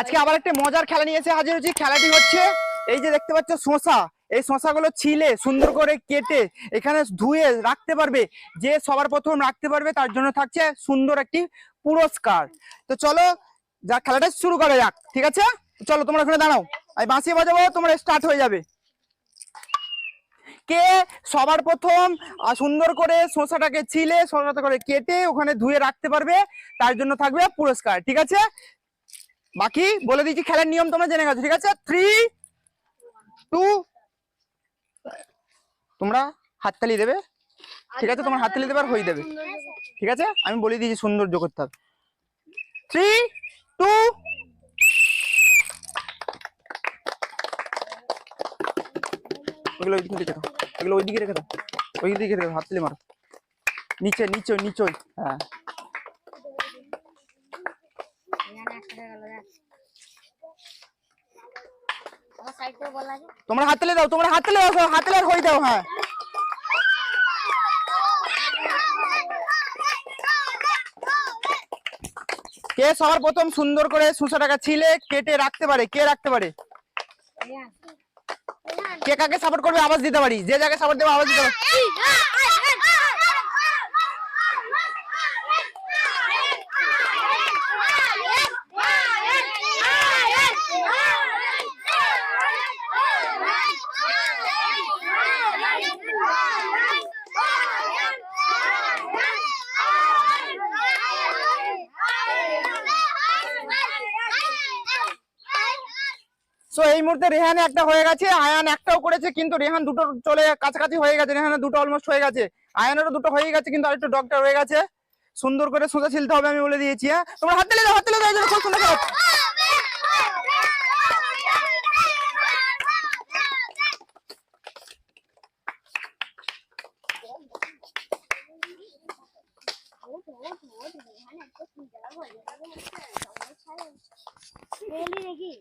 আজকে আবার একটা মজার খেলা নিয়ে এসে হাজির হচ্ছি খেলাটি হচ্ছে, এই যে দেখতে পাচ্ছ শশা এই শশাগুলো ছিলে, সুন্দর করে কেটে এখানে ধুয়ে রাখতে পারবে। যে সবার প্রথম রাখতে পারবে, তার জন্য থাকছে সুন্দর একটি পুরস্কার। তো চলো, যা খেলাটা শুরু করা যাক, ঠিক আছে? চলো, তোমরা ওখানে দাঁড়াও। আমি বাঁশি বাজাবো, তোমরা স্টার্ট হয়ে যাবে। কে সবার প্রথম সুন্দর করে শসাটাকে ছিলে, শসাটা করে কেটে ওখানে ধুয়ে রাখতে পারবে, তার জন্য থাকবে পুরস্কার, ঠিক আছে? বাকি বলে দিচ্ছি খেলার নিয়ম তোমরা জেনে গেছো, ঠিক আছে? থ্রি টু তোমরা হাততালি দেবে। ঠিক আছে, তোমার হাততালি দেবে আর হয়ে দেবে। ঠিক আছে? আমি বলে দিয়েছি সৌন্দর্য করতে হবে। থ্রি টু ওগুলো ওইদিকে রেখে দাও। ওগুলো ওইদিকে রেখে দাও। ওই দিকে রেখে দাও, হাততালি মারো। নিচে নিচে নিচে হ্যাঁ। তোমরা হাততালি দাও তোমরা হাততালি দাও হাততালি আর হয়ে দাও হ্যাঁ কে সবার প্রথম সুন্দর করে সুসা টাকা ছিলে কেটে রাখতে পারে কে রাখতে পারে কে কাকে সাপোর্ট করবে আওয়াজ দিতে পারি যে যাকে সাপোর্ট দেবে আওয়াজ দিতে পারি সো এই মুহূর্তে রেহানে একটা হয়ে গেছে, আয়ান একটাও করেছে, কিন্তু রেহান দুটো চলে কাছাকাছি হয়ে গেছে, রেহানের দুটো অলমোস্ট হয়ে গেছে। আয়ানেরও দুটো হয়ে গেছে, কিন্তু আরেকটু ডগটা রয়ে গেছে। সুন্দর করে সোজা ছিলতে হবে আমি বলে দিয়েছি হ্যাঁ? তোমরা হাত দিলে হাত দিলে খুব সুন্দর। নাকি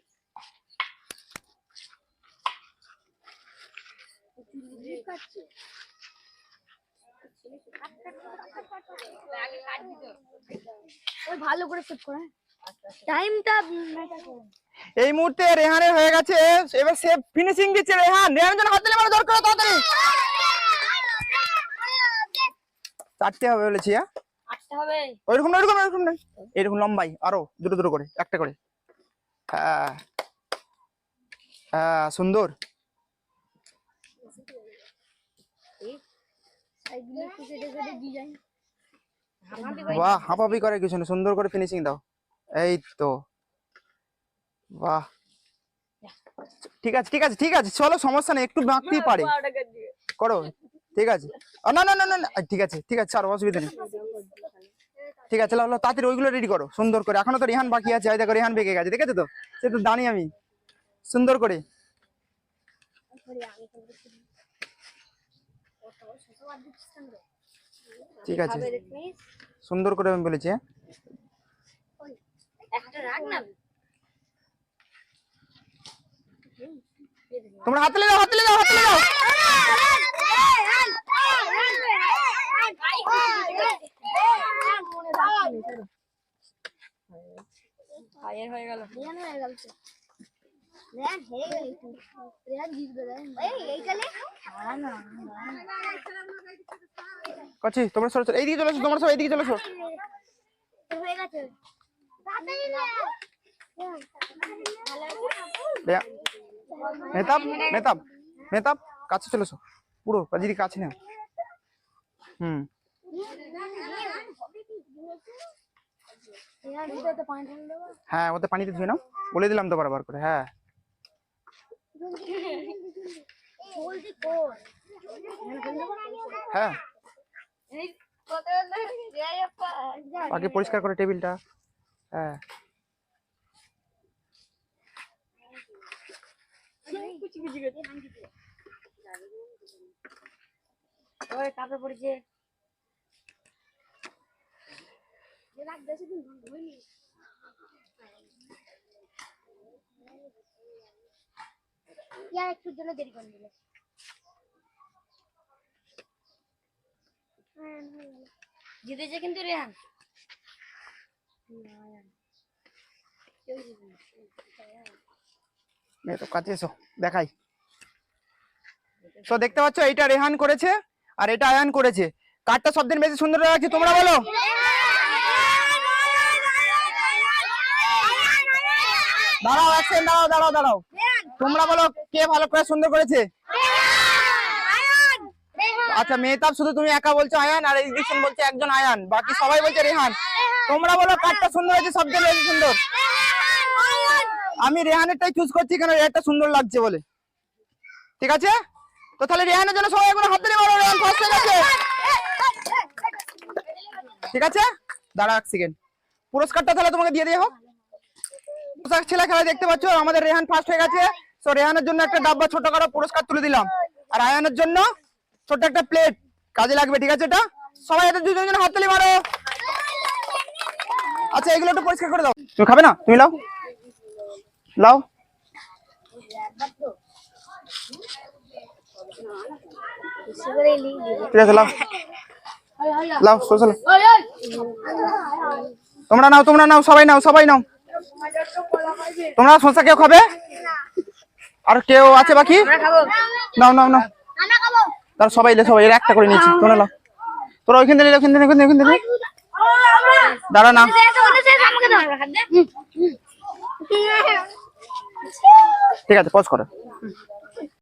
ভালো করে সেট করে টাইমটা এই মুহূর্তে রেহানের হয়ে গেছে। এবার সে ফিনিশিং দিচ্ছে রেহান। রেহানের জন্য হাত দিলে মারো দরকার তাড়াতাড়ি। চারটে হবে বলেছি হ্যাঁ? আটটা হবে। ওইরকম না ওইরকম না, ওইরকম না এরকম লম্বাই আরও দুটো দুটো করে একটা করে। হ্যাঁ হ্যাঁ সুন্দর। একটু কেটে কেটে ডিজাইন। বাহ হাঁপাহাপি করে কিছু না সুন্দর করে ফিনিশিং দাও। এই তো। বাহ। ঠিক আছে ঠিক আছে ঠিক আছে চলো সমস্যা নেই একটু বাঁকতেই পারে। করো ঠিক আছে। না না না না না, ঠিক আছে ঠিক আছে ছাড়ো অসুবিধা নেই। ঠিক আছে চলো তাড়াতাড়ি ওইগুলো রেডি করো সুন্দর করে। এখনও তো রেহান বাকি আছে দেখো রেহান বেঁকে গেছে দেখেছ তো? সে তো জানি আমি। সুন্দর করে। ঠিক আছে। সুন্দর করে আমি বলেছি হ্যাঁ? তোমরা হাতে দাও হাতে দাও হাতে দাও। হয়ে গেল। হয়ে গেল। হয়ে না না করছি তোমরা সরো সরো। এইদিকে চলে এসো তোমরা সব এইদিকে চলে এসো। হয়ে গেছে। রেহা- মেহতাব মেহতাব মেহতাব কাছে চলে এসো। পুরো দিদি কাছে না হুম। হ্যাঁ ওতে পানিতে ধুয়ে নাও। বলে দিলাম তো বারবার করে হ্যাঁ। হ্যাঁ। বাকি পরিষ্কার করে টেবিলটা। হ্যাঁ। কাপড় পড়েছে ইয়ার একটু জন্য দেরি করে দিলে জিতেছে কিন্তু রেহান। দেখাই। তো দেখতে পাচ্ছ, এইটা রেহান করেছে আর এটা আয়ান করেছে। কারটা সব দিন বেশি সুন্দর লাগছে তোমরা বলো। দাঁড়াও দাঁড়াও দাঁড়াও দাঁড়াও। তোমরা বলো কে ভালো করে সুন্দর করেছে? আচ্ছা মেহতাব শুধু তুমি একা বলছো আয়ান আর এডিকশন বলছে একজন আয়ান বাকি সবাই বলছে রেহান। তোমরা বলো কারটা সুন্দর হয়েছে সব দিন বেশি সুন্দর? আমি রেহানেরটাই চুজ করছি কেন রেহানটা সুন্দর লাগছে বলে। ঠিক আছে? তো তাহলে রেহানের জন্য সবাই একবার হাত তালি মারো রেহান ফার্স্ট হয়ে গেছে। ঠিক আছে? দাঁড়া এক সেকেন্ড পুরস্কারটা তাহলে তোমাকে দিয়ে দিয়ে হোক। পোশাক ছেলে খেলা দেখতে পাচ্ছ? আমাদের রেহান ফার্স্ট হয়ে গেছে। তো রেহানের জন্য একটা ডাব্বা ছোট ছোটখাটো পুরস্কার তুলে দিলাম। আর আয়ানের জন্য ছোট একটা প্লেট কাজে লাগবে, ঠিক আছে এটা? সবাই এদের দুজন জন হাততালি মারো। আচ্ছা এগুলো একটু পরিষ্কার করে দাও। তুমি খাবে না? তুমি লাও। লাও। ঠিক আছে, লাও। লাও তোমরা নাও তোমরা নাও, সবাই নাও সবাই নাও। তোমরা শসা কেউ খাবে? আর কেউ আছে বাকি? নাও নাও নাও। তার সবাই লে সবাই এরা একটা করে নিয়েছি। তোমরা নাও। তোরা ওইখান থেকে ওইখান থেকে ওইখান থেকে দাঁড়া না। ঠিক আছে পজ করো।